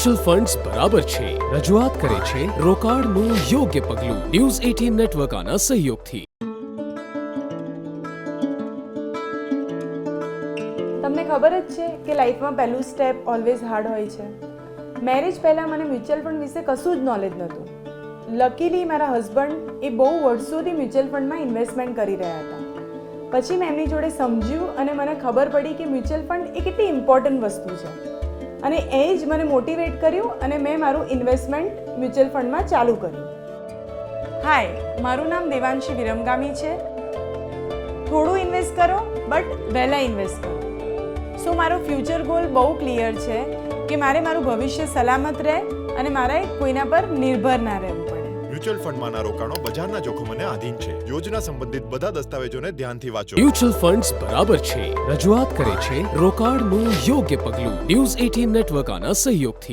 Mutual funds બરાબર છે. રજૂઆત કરે છે રોકાણનું યોગ્ય પગલું. ન્યૂઝ એટીન નેટવર્ક આના સહયોગથી. તમને ખબર જ છે કે લાઈફમાં પહેલું સ્ટેપ ઓલવેઝ હાર્ડ હોય છે. મેરેજ પહેલાં મને મ્યુચ્યુઅલ ફંડ વિશે કશું જ નોલેજ નહોતું. લકીલી મારા હસબન્ડ એ બહુ વર્ષોથી મ્યુચ્યુઅલ ફંડમાં ઇન્વેસ્ટમેન્ટ કરી રહ્યા હતા. પછી મેં એમની જોડે સમજ્યું અને મને ખબર પડી કે મ્યુચ્યુઅલ ફંડ એ કેટલી ઇમ્પોર્ટન્ટ વસ્તુ છે. અને એ જ મને મોટિવેટ કર્યું અને મેં મારું ઇન્વેસ્ટમેન્ટ મ્યુચ્યુઅલ ફંડમાં ચાલુ કર્યું. હાય મારું નામ દેવાંશી વિરમગામી છે. થોડું ઇન્વેસ્ટ કરો બટ વહેલા ઇન્વેસ્ટ કરો. સો મારો ફ્યુચર ગોલ બહુ ક્લિયર છે કે મારે મારું ભવિષ્ય સલામત રહે અને મારે કોઈના પર નિર્ભર ના રહેવું પડે. મ્યુચ્યુઅલ ફંડમાંના રોકાણો બજારના જોખમોને આધીન છે. યોજના સંબંધિત બધા દસ્તાવેજોને ધ્યાનથી વાંચો. મ્યુચ્યુઅલ ફંડ્સ બરાબર છે. રજૂઆત કરે છે રોકાણનું યોગ્ય પગલું. ન્યૂઝ એટીન નેટવર્ક આના સહયોગથી.